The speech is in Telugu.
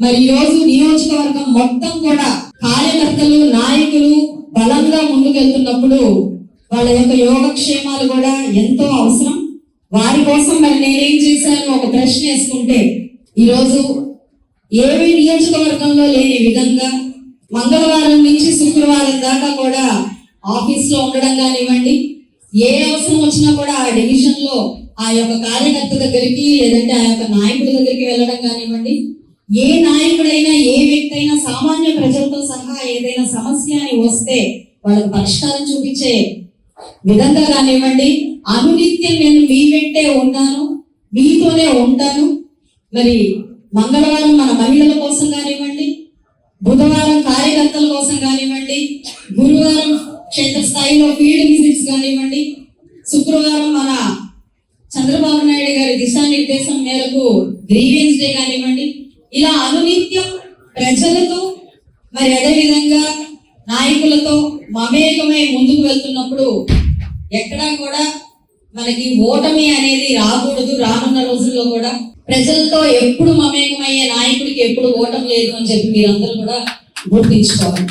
మరి ఈ రోజు నియోజకవర్గం మొత్తం కూడా కార్యకర్తలు నాయకులు బలంగా ముందుకెళ్తున్నప్పుడు వాళ్ళ యొక్క యోగక్షేమాలు కూడా ఎంతో అవసరం. వారి కోసం మరి నేనేం చేశాను ఒక ప్రశ్న వేసుకుంటే ఈరోజు ఏవి నియోజకవర్గంలో లేని విధంగా మంగళవారం నుంచి శుక్రవారం దాకా కూడా ఆఫీస్లో ఉండడం కానివ్వండి ఏ అవసరం వచ్చినా కూడా ఆ డివిజన్లో ఆ యొక్క కార్యకర్త దగ్గరికి లేదంటే ఆ యొక్క నాయకుడి దగ్గరికి వెళ్ళడం కానివ్వండి ఏ నాయకుడైనా ఏ వ్యక్తి అయినా సామాన్య ప్రజలతో సహా ఏదైనా సమస్య అని వస్తే వాళ్ళకు పరిష్కారం చూపించే విధంగా కానివ్వండి. అనునిత్యం నేను మీ వెంటే ఉన్నాను మీతోనే ఉంటాను. మరి మంగళవారం మన మహిళల కోసం కానివ్వండి బుధవారం కార్యకర్తల కోసం కానివ్వండి గురువారం క్షేత్రస్థాయిలో ఫీల్డ్ విజిట్స్ కానివ్వండి శుక్రవారం మన చంద్రబాబు నాయుడు గారి దిశానిర్దేశం మేరకు గ్రీవెన్స్ డే కానివ్వండి ఇలా అనునిత్యం ప్రజలతో మరి అదే విధంగా నాయకులతో మమేకమై ముందుకు వెళ్తున్నప్పుడు ఎక్కడా కూడా మనకి ఓటమి అనేది రాకూడదు. రానున్న రోజుల్లో కూడా ప్రజలతో ఎప్పుడు మమేకమయ్యే నాయకుడికి ఎప్పుడు ఓటమి లేదు అని చెప్పి మీరందరూ కూడా గుర్తించుకోవాలి.